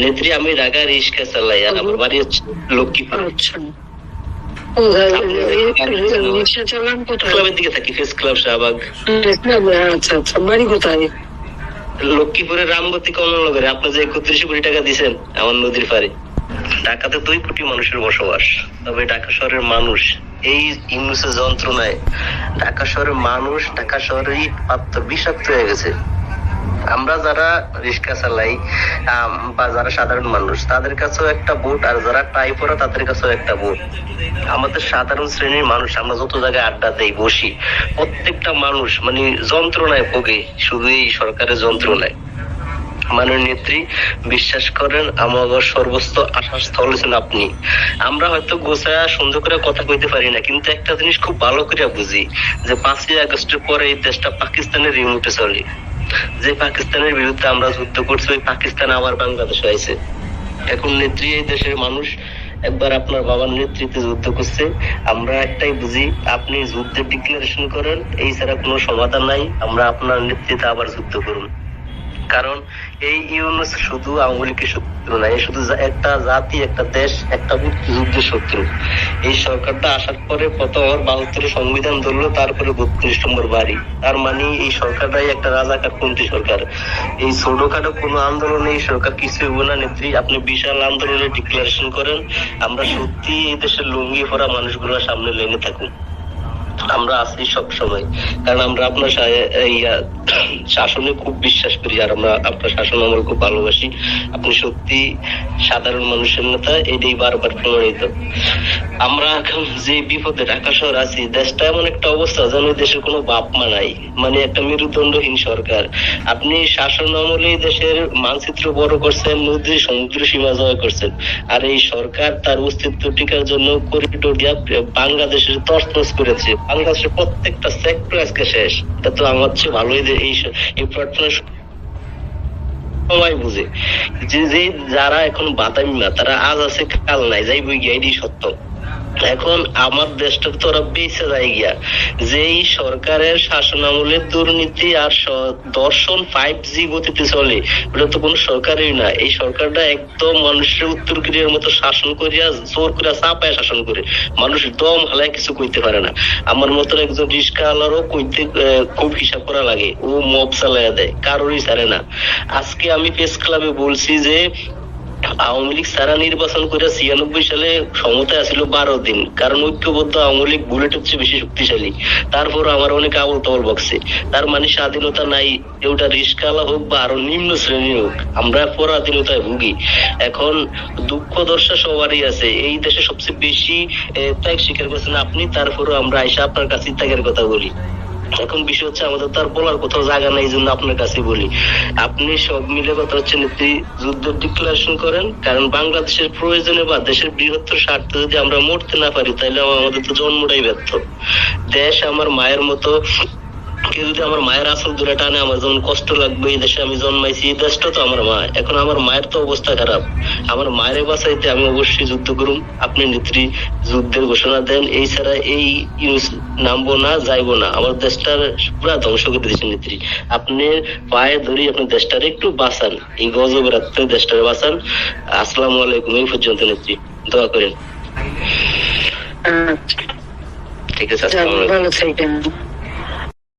নেত্রী আমি ঢাকা রিক্সা চালাই আর আমার বাড়ি হচ্ছে লক্ষ্মীপুর আচ্ছা। কোথায় রিক্সা চালান কোথায়? ক্লাবের দিকে থাকি ফেস ক্লাব শাহবাগ। আচ্ছা আচ্ছা। বাড়ি কোথায়? লক্ষ্মীপুরের রামগতি কমলনগরে আপনি যে একত্রিশ কোটি টাকা দিছেন আমার নদীর পারে ঢাকাতে দুই কোটি মানুষের বসবাস। তবে ঢাকা শহরের মানুষ এই ইংলিশের যন্ত্রণায় ঢাকা শহরের মানুষ ঢাকা শহরেই পাত্র বিষাক্ত হয়ে গেছে। আমরা যারা রিক্সা চালাই বা যারা সাধারণ মানুষ, তাদের কাছেও একটা ভোট আর যারা টাই পরা, তাদের কাছেও একটা ভোট আমাদের সাধারণ শ্রেণির মানুষ, আমরা যত জায়গায় আড্ডা দেই, বসি, প্রত্যেকটা মানুষ মানে যন্ত্রণায় ভোগে, শুধু এই সরকারের যন্ত্রণায়। মাননীয় নেত্রী, বিশ্বাস করেন আমার সর্বস্ত আশার স্থল হচ্ছেন আপনি। আমরা হয়তো গোছায়া সুন্দর করে কথা কইতে পারি না, কিন্তু একটা জিনিস খুব ভালো করে বুঝি, যে পাঁচই আগস্টের পরে এই দেশটা পাকিস্তানের রিমোটে চলে। যে পাকিস্তানের বিরুদ্ধে আমরা যুদ্ধ করছি, ওই পাকিস্তান আবার বাংলাদেশ হয়েছে এখন নেত্রী এই দেশের মানুষ একবার আপনার বাবার নেতৃত্বে যুদ্ধ করছে। আমরা একটাই বুঝি, আপনি যুদ্ধের ডিক্লারেশন করেন, এই ছাড়া কোনো সমাধান নাই, আমরা আপনার নেতৃত্বে আবার যুদ্ধ করুন। কারণ এই ইউনুস শুধু আওয়ামী লীগের শত্রু না এই শুধু একটা জাতি, একটা দেশ, একটা যুদ্ধের শত্রু। এই সরকারটা আসার পরে প্রথমবার বাহাত্তর সংবিধান ধরলো, তারপরে বত্রিশ নম্বর বাড়ি। তার মানে এই সরকারটাই একটা রাজাকার পন্থী সরকার। এই ছোটখাটো কোনো আন্দোলনে এই সরকার কিছু হইব না, নেত্রী। আপনি বিশাল আন্দোলনে ডিক্লারেশন করেন। আমরা সত্যি এই দেশের লুঙ্গি ভরা মানুষগুলোর সামনে লেনে থাকুন। আমরা আছি সব সময় কারণ আমরা আপনার শাসনে খুব বিশ্বাস করি আর আমরা আপনার শাসন আমরা খুব ভালোবাসি। আপনি সত্যি সাধারণ মানুষের নেতা, এটাই বারবার প্রমাণিত। আমরা এখন যে বিপদে ঢাকা শহর আছি, দেশটা এমন একটা অবস্থা যেন দেশের কোনো বাপ মা নাই মানে একটা মেরুদণ্ডহীন সরকার। আপনি শাসন আমলে দেশের মানচিত্র বড় করছেন, নদী, সমুদ্র সীমা জয় করছেন। আর এই সরকার তার অস্তিত্ব টিকার জন্য করিডোর দিয়া বাংলাদেশের তছনছ করেছে। বাংলাদেশের প্রত্যেকটা সেক্টর আজকে শেষ। এটা তো আমার চেয়ে ভালোই যে এই সবাই বুঝে। যে যে যারা এখন বাদামি না, তারা আজ আছে, কাল নাই যাই গিয়া এটি সত্য। এখন আমার দেশটা তো ওরা বেঁচে যায় গিয়া, যে এই সরকারের শাসন আমলের দুর্নীতি আর দর্শন ফাইভ জি গতিতে চলে, ওটা তো কোনো সরকারই না। এই সরকারটা একদম মানুষের উত্তর কোরিয়ার মতো শাসন করিয়া, জোর করে চাপায় শাসন করে। মানুষ দম হালায় কিছু কইতে পারে না। আমার মতন একজন রিস্কা আলারও কইতে খুব হিসাব করা লাগে। ও মব চালাইয়া দেয়, কারোরই ছাড়ে না। আজকে আমি প্রেস ক্লাবে বলছি যে আওয়ামী লীগ সারা নির্বাচন করে ছিয়ানব্বই সালে ক্ষমতায় আসছিল বারো দিন। কারণ ঐক্যবদ্ধ আওয়ামী লীগ বুলেট হচ্ছে বেশি শক্তিশালী। তারপর আমার অনেক আবল তবল বকছে। তার মানে স্বাধীনতা নাই ওটা রিস্কালা হোক বা আরও নিম্ন শ্রেণি হোক, আমরা পরাধীনতায় ভুগি। এখন দুঃখ দর্শা সবারই আছে। এই দেশে সবচেয়ে বেশি ত্যাগ স্বীকার করছেন আপনি, তারপরেও আমরা আইসা আপনার কাছে ত্যাগের কথা বলি। এখন বিষয় হচ্ছে আমাদের তার বলার কোথাও জায়গা নাই জন্য আপনার কাছে বলি। আপনি সব মিলে কথা হচ্ছে নীতি যুদ্ধ ডিক্লারেশন করেন, কারণ বাংলাদেশের প্রয়োজনে বা দেশের বৃহত্তর স্বার্থে যদি আমরা মরতে না পারি, তাহলে আমাদের তো জন্মটাই ব্যর্থ। দেশ আমার মায়ের মতো কেউ যদি আমার মায়ের আসল দূরে টানে আমার যেমন কষ্ট লাগবে এই দেশে আমি জন্মাইছি এই দেশটা তো আমার মা। এখন আমার মায়ের তো অবস্থা খারাপ। আমার মায়ের বাঁচাইতে আমি অবশ্যই যুদ্ধ করুম। আপনি নেত্রী যুদ্ধের ঘোষণা দেন। এই ছাড়া এই ইউজ নামবো না যাইবো না। আমার দেশটার পুরা ধ্বংস করে দিয়েছে নেত্রী। আপনি পায়ে ধরি আপনি দেশটার একটু বাঁচান। এই গজবের হাত থেকে দেশটারে বাঁচান। আসসালামু আলাইকুম এই পর্যন্ত নেত্রী। দোয়া করেন। আচ্ছা। ঠিক আছে আসসালামু আলাইকুম।